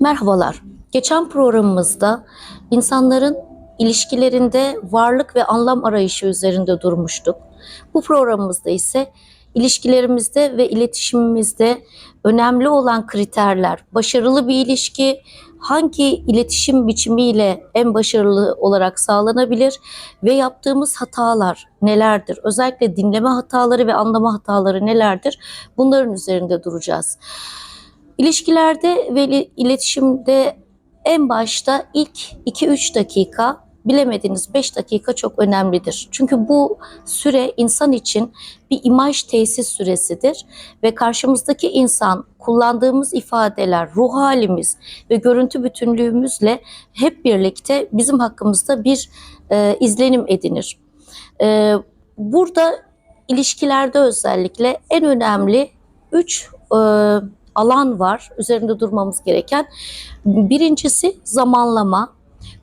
Merhabalar. Geçen programımızda insanların ilişkilerinde varlık ve anlam arayışı üzerinde durmuştuk. Bu programımızda ise ilişkilerimizde ve iletişimimizde önemli olan kriterler, başarılı bir ilişki hangi iletişim biçimiyle en başarılı olarak sağlanabilir ve yaptığımız hatalar nelerdir? Özellikle dinleme hataları ve anlama hataları nelerdir? Bunların üzerinde duracağız. İlişkilerde ve iletişimde en başta ilk 2-3 dakika bilemediniz 5 dakika çok önemlidir. Çünkü bu süre insan için bir imaj tesis süresidir ve karşımızdaki insan kullandığımız ifadeler, ruh halimiz ve görüntü bütünlüğümüzle hep birlikte bizim hakkımızda bir e, izlenim edinir. E, burada ilişkilerde özellikle en önemli 3 alan var üzerinde durmamız gereken. Birincisi zamanlama,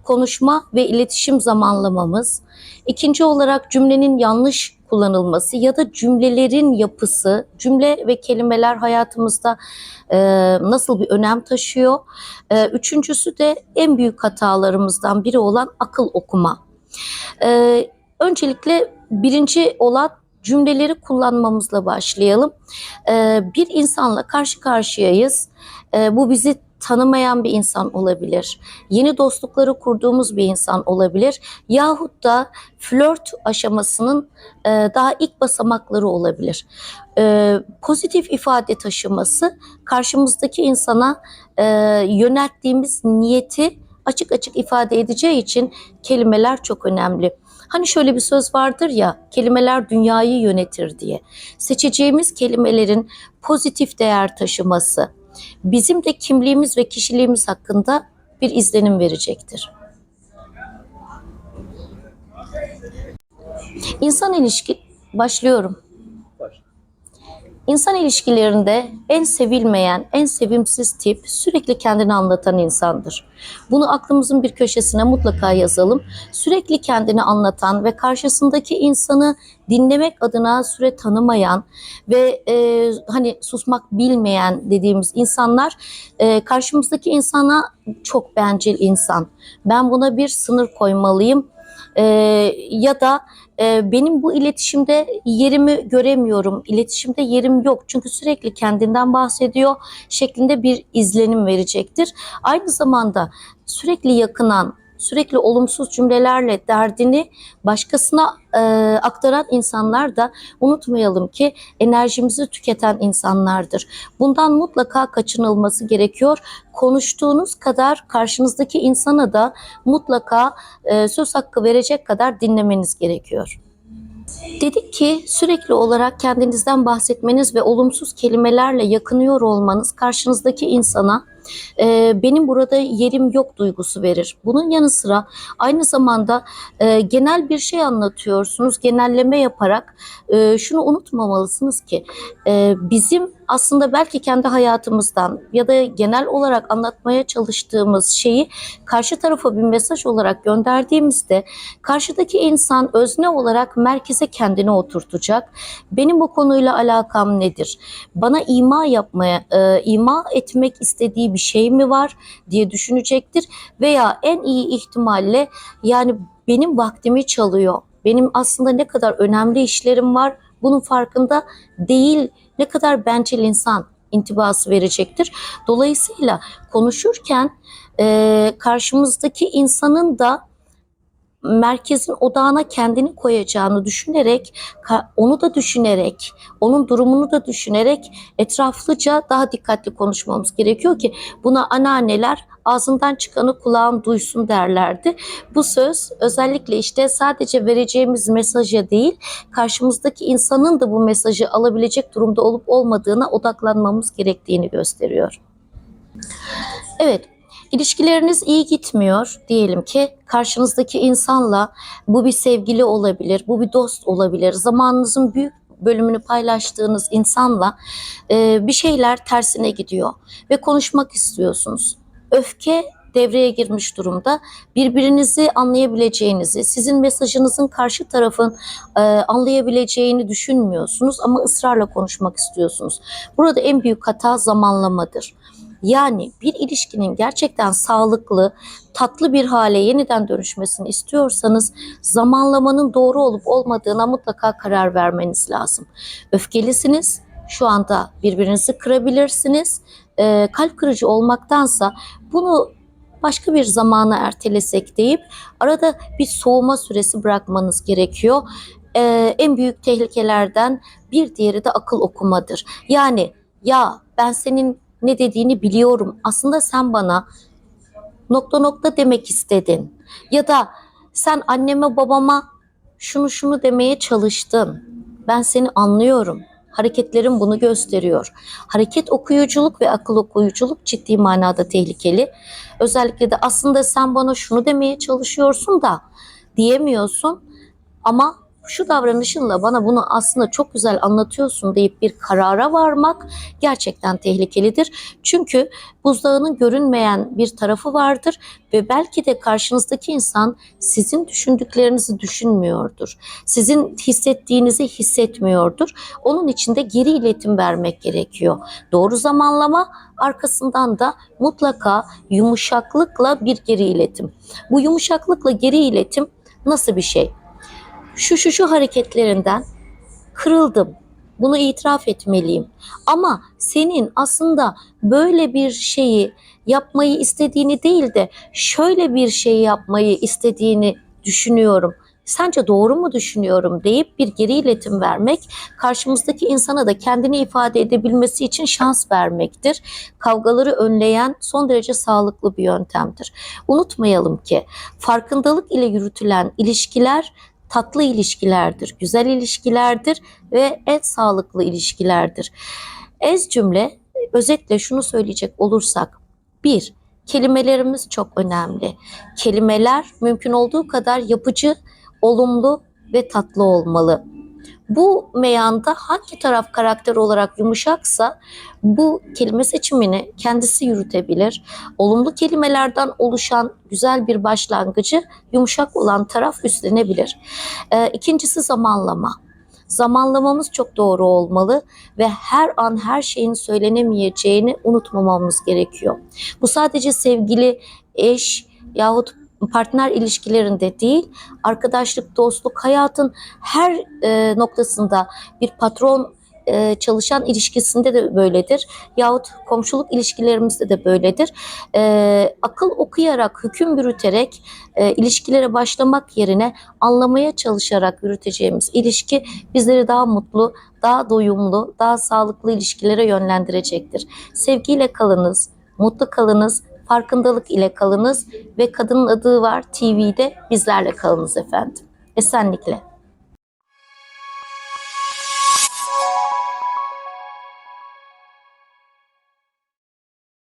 konuşma ve iletişim zamanlamamız. İkinci olarak cümlenin yanlış kullanılması ya da cümlelerin yapısı, cümle ve kelimeler hayatımızda e, nasıl bir önem taşıyor. E, üçüncüsü de en büyük hatalarımızdan biri olan akıl okuma. E, öncelikle birinci olan cümleleri kullanmamızla başlayalım. E, bir insanla karşı karşıyayız. E, bu bizi tanımayan bir insan olabilir. Yeni dostlukları kurduğumuz bir insan olabilir. Yahut da flört aşamasının e, daha ilk basamakları olabilir. E, pozitif ifade taşıması karşımızdaki insana e, yönelttiğimiz niyeti açık açık ifade edeceği için kelimeler çok önemli. Hani şöyle bir söz vardır ya, kelimeler dünyayı yönetir diye. Seçeceğimiz kelimelerin pozitif değer taşıması bizim de kimliğimiz ve kişiliğimiz hakkında bir izlenim verecektir. İnsan ilişki başlıyorum. İnsan ilişkilerinde en sevilmeyen, en sevimsiz tip sürekli kendini anlatan insandır. Bunu aklımızın bir köşesine mutlaka yazalım. Sürekli kendini anlatan ve karşısındaki insanı dinlemek adına süre tanımayan ve e, hani susmak bilmeyen dediğimiz insanlar e, karşımızdaki insana çok bencil insan. Ben buna bir sınır koymalıyım. E, ya da e, benim bu iletişimde yerimi göremiyorum, iletişimde yerim yok çünkü sürekli kendinden bahsediyor şeklinde bir izlenim verecektir. Aynı zamanda sürekli yakınan, sürekli olumsuz cümlelerle derdini başkasına e, aktaran insanlar da unutmayalım ki enerjimizi tüketen insanlardır. Bundan mutlaka kaçınılması gerekiyor. Konuştuğunuz kadar karşınızdaki insana da mutlaka e, söz hakkı verecek kadar dinlemeniz gerekiyor. Dedik ki sürekli olarak kendinizden bahsetmeniz ve olumsuz kelimelerle yakınıyor olmanız karşınızdaki insana e, benim burada yerim yok duygusu verir. Bunun yanı sıra aynı zamanda e, genel bir şey anlatıyorsunuz, genelleme yaparak e, şunu unutmamalısınız ki e, bizim aslında belki kendi hayatımızdan ya da genel olarak anlatmaya çalıştığımız şeyi karşı tarafa bir mesaj olarak gönderdiğimizde karşıdaki insan özne olarak merkeze kendini oturtacak. Benim bu konuyla alakam nedir? Bana ima yapmaya, e, ima etmek istediği bir şey mi var diye düşünecektir veya en iyi ihtimalle yani benim vaktimi çalıyor. Benim aslında ne kadar önemli işlerim var bunun farkında değil ne kadar bencil insan intibası verecektir. Dolayısıyla konuşurken e, karşımızdaki insanın da merkezin odağına kendini koyacağını düşünerek, onu da düşünerek, onun durumunu da düşünerek etraflıca daha dikkatli konuşmamız gerekiyor ki buna anneanneler ağzından çıkanı kulağın duysun derlerdi. Bu söz özellikle işte sadece vereceğimiz mesaja değil, karşımızdaki insanın da bu mesajı alabilecek durumda olup olmadığına odaklanmamız gerektiğini gösteriyor. Evet, İlişkileriniz iyi gitmiyor diyelim ki karşınızdaki insanla bu bir sevgili olabilir, bu bir dost olabilir. Zamanınızın büyük bölümünü paylaştığınız insanla e, bir şeyler tersine gidiyor ve konuşmak istiyorsunuz. Öfke devreye girmiş durumda. Birbirinizi anlayabileceğinizi, sizin mesajınızın karşı tarafın e, anlayabileceğini düşünmüyorsunuz ama ısrarla konuşmak istiyorsunuz. Burada en büyük hata zamanlamadır. Yani bir ilişkinin gerçekten sağlıklı, tatlı bir hale yeniden dönüşmesini istiyorsanız zamanlamanın doğru olup olmadığına mutlaka karar vermeniz lazım. Öfkelisiniz, şu anda birbirinizi kırabilirsiniz. Ee, kalp kırıcı olmaktansa bunu başka bir zamana ertelesek deyip arada bir soğuma süresi bırakmanız gerekiyor. Ee, en büyük tehlikelerden bir diğeri de akıl okumadır. Yani ya ben senin ne dediğini biliyorum. Aslında sen bana nokta nokta demek istedin. Ya da sen anneme babama şunu şunu demeye çalıştın. Ben seni anlıyorum. Hareketlerin bunu gösteriyor. Hareket okuyuculuk ve akıl okuyuculuk ciddi manada tehlikeli. Özellikle de aslında sen bana şunu demeye çalışıyorsun da diyemiyorsun ama şu davranışınla bana bunu aslında çok güzel anlatıyorsun deyip bir karara varmak gerçekten tehlikelidir. Çünkü buzdağının görünmeyen bir tarafı vardır ve belki de karşınızdaki insan sizin düşündüklerinizi düşünmüyordur. Sizin hissettiğinizi hissetmiyordur. Onun için de geri iletim vermek gerekiyor. Doğru zamanlama arkasından da mutlaka yumuşaklıkla bir geri iletim. Bu yumuşaklıkla geri iletim nasıl bir şey? Şu şu şu hareketlerinden kırıldım. Bunu itiraf etmeliyim. Ama senin aslında böyle bir şeyi yapmayı istediğini değil de şöyle bir şeyi yapmayı istediğini düşünüyorum. Sence doğru mu düşünüyorum deyip bir geri iletim vermek karşımızdaki insana da kendini ifade edebilmesi için şans vermektir. Kavgaları önleyen son derece sağlıklı bir yöntemdir. Unutmayalım ki farkındalık ile yürütülen ilişkiler tatlı ilişkilerdir, güzel ilişkilerdir ve en sağlıklı ilişkilerdir. Ez cümle özetle şunu söyleyecek olursak. Bir, kelimelerimiz çok önemli. Kelimeler mümkün olduğu kadar yapıcı, olumlu ve tatlı olmalı. Bu meyanda hangi taraf karakter olarak yumuşaksa bu kelime seçimini kendisi yürütebilir. Olumlu kelimelerden oluşan güzel bir başlangıcı yumuşak olan taraf üstlenebilir. Ee, ikincisi zamanlama. Zamanlamamız çok doğru olmalı ve her an her şeyin söylenemeyeceğini unutmamamız gerekiyor. Bu sadece sevgili, eş yahut partner ilişkilerinde değil, arkadaşlık, dostluk, hayatın her e, noktasında bir patron e, çalışan ilişkisinde de böyledir. Yahut komşuluk ilişkilerimizde de böyledir. E, akıl okuyarak, hüküm yürüterek e, ilişkilere başlamak yerine anlamaya çalışarak yürüteceğimiz ilişki bizleri daha mutlu, daha doyumlu, daha sağlıklı ilişkilere yönlendirecektir. Sevgiyle kalınız, mutlu kalınız, farkındalık ile kalınız ve Kadının Adı Var TV'de bizlerle kalınız efendim. Esenlikle.